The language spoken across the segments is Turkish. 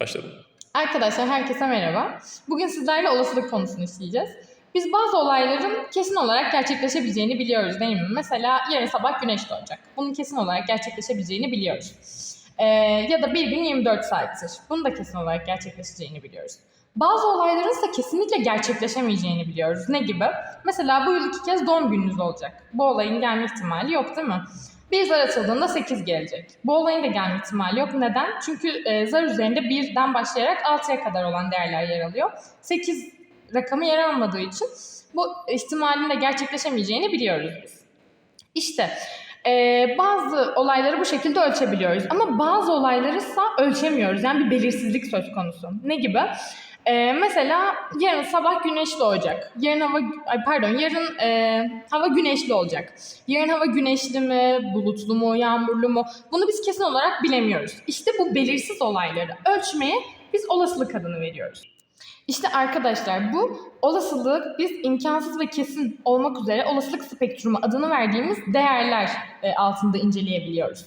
Başladım. Arkadaşlar herkese merhaba. Bugün sizlerle olasılık konusunu işleyeceğiz. Biz bazı olayların kesin olarak gerçekleşebileceğini biliyoruz değil mi? Mesela yarın sabah güneş doğacak. Bunun kesin olarak gerçekleşebileceğini biliyoruz. Ee, ya da bir gün 24 saattir. Bunun da kesin olarak gerçekleşeceğini biliyoruz. Bazı olayların ise kesinlikle gerçekleşemeyeceğini biliyoruz. Ne gibi? Mesela bu yıl iki kez doğum gününüz olacak. Bu olayın gelme ihtimali yok değil mi? Bir zar atıldığında 8 gelecek. Bu olayın da gelme ihtimali yok. Neden? Çünkü e, zar üzerinde 1'den başlayarak 6'ya kadar olan değerler yer alıyor. 8 rakamı yer almadığı için bu ihtimalin de gerçekleşemeyeceğini biliyoruz biz. İşte e, bazı olayları bu şekilde ölçebiliyoruz ama bazı olayları ise ölçemiyoruz. Yani bir belirsizlik söz konusu. Ne gibi? E, mesela yarın sabah güneş doğacak. Yarın hava ay pardon yarın e, hava güneşli olacak. Yarın hava güneşli mi, bulutlu mu, yağmurlu mu? Bunu biz kesin olarak bilemiyoruz. İşte bu belirsiz olayları ölçmeye biz olasılık adını veriyoruz. İşte arkadaşlar bu olasılık biz imkansız ve kesin olmak üzere olasılık spektrumu adını verdiğimiz değerler e, altında inceleyebiliyoruz.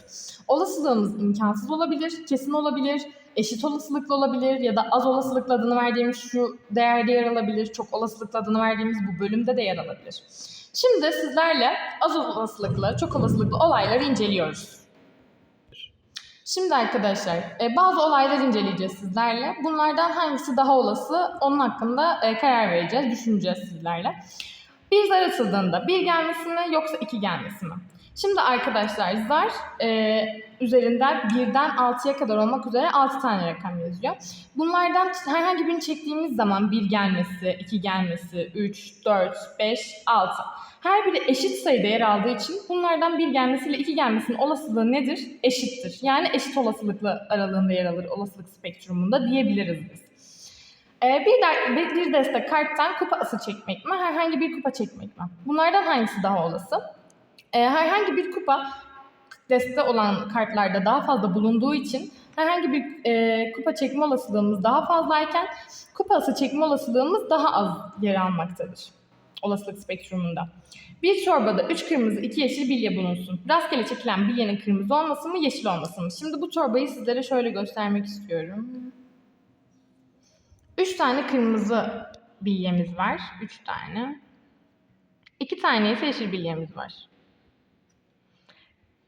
Olasılığımız imkansız olabilir, kesin olabilir, eşit olasılıklı olabilir ya da az olasılıklı adını verdiğimiz şu değerde yer alabilir, çok olasılıklı adını verdiğimiz bu bölümde de yer alabilir. Şimdi sizlerle az olasılıklı, çok olasılıklı olayları inceliyoruz. Şimdi arkadaşlar e, bazı olaylar inceleyeceğiz sizlerle. Bunlardan hangisi daha olası onun hakkında e, karar vereceğiz, düşüneceğiz sizlerle. Bir zar atıldığında bir gelmesi mi yoksa iki gelmesi mi? Şimdi arkadaşlar zar e, üzerinden birden 6'ya kadar olmak üzere 6 tane rakam yazıyor. Bunlardan herhangi birini çektiğimiz zaman bir gelmesi, iki gelmesi, 3, 4, 5, 6. Her biri eşit sayıda yer aldığı için bunlardan bir gelmesiyle iki gelmesinin olasılığı nedir? Eşittir. Yani eşit olasılıklı aralığında yer alır olasılık spektrumunda diyebiliriz biz. Ee, bir, de, bir deste karttan kupa ası çekmek mi? Herhangi bir kupa çekmek mi? Bunlardan hangisi daha olası? Ee, herhangi bir kupa deste olan kartlarda daha fazla bulunduğu için herhangi bir e, kupa çekme olasılığımız daha fazlayken kupa ası çekme olasılığımız daha az yer almaktadır olasılık spektrumunda. Bir çorbada 3 kırmızı, 2 yeşil bilye bulunsun. Rastgele çekilen bilyenin kırmızı olması mı, yeşil olması mı? Şimdi bu çorbayı sizlere şöyle göstermek istiyorum. 3 tane kırmızı bilyemiz var. 3 tane. 2 tane ise yeşil bilyemiz var.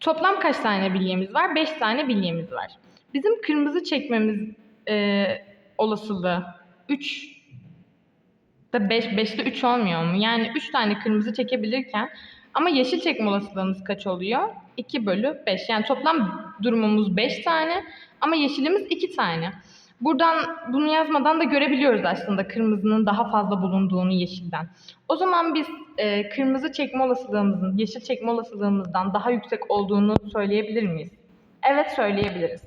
Toplam kaç tane bilyemiz var? 5 tane bilyemiz var. Bizim kırmızı çekmemiz e, olasılığı 3 da 5, 5'te 3 olmuyor mu? Yani 3 tane kırmızı çekebilirken ama yeşil çekme olasılığımız kaç oluyor? 2 bölü 5. Yani toplam durumumuz 5 tane ama yeşilimiz 2 tane. Buradan bunu yazmadan da görebiliyoruz aslında kırmızının daha fazla bulunduğunu yeşilden. O zaman biz e, kırmızı çekme olasılığımızın yeşil çekme olasılığımızdan daha yüksek olduğunu söyleyebilir miyiz? Evet söyleyebiliriz.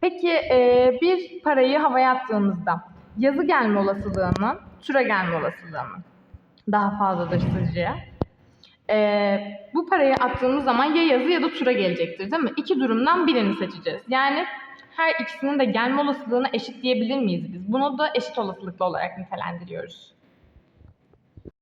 Peki e, bir parayı havaya attığımızda yazı gelme olasılığı mı, tura gelme olasılığı mı daha fazladır sizce? Ee, bu parayı attığımız zaman ya yazı ya da tura gelecektir değil mi? İki durumdan birini seçeceğiz. Yani her ikisinin de gelme olasılığına eşit diyebilir miyiz biz? Bunu da eşit olasılıklı olarak nitelendiriyoruz.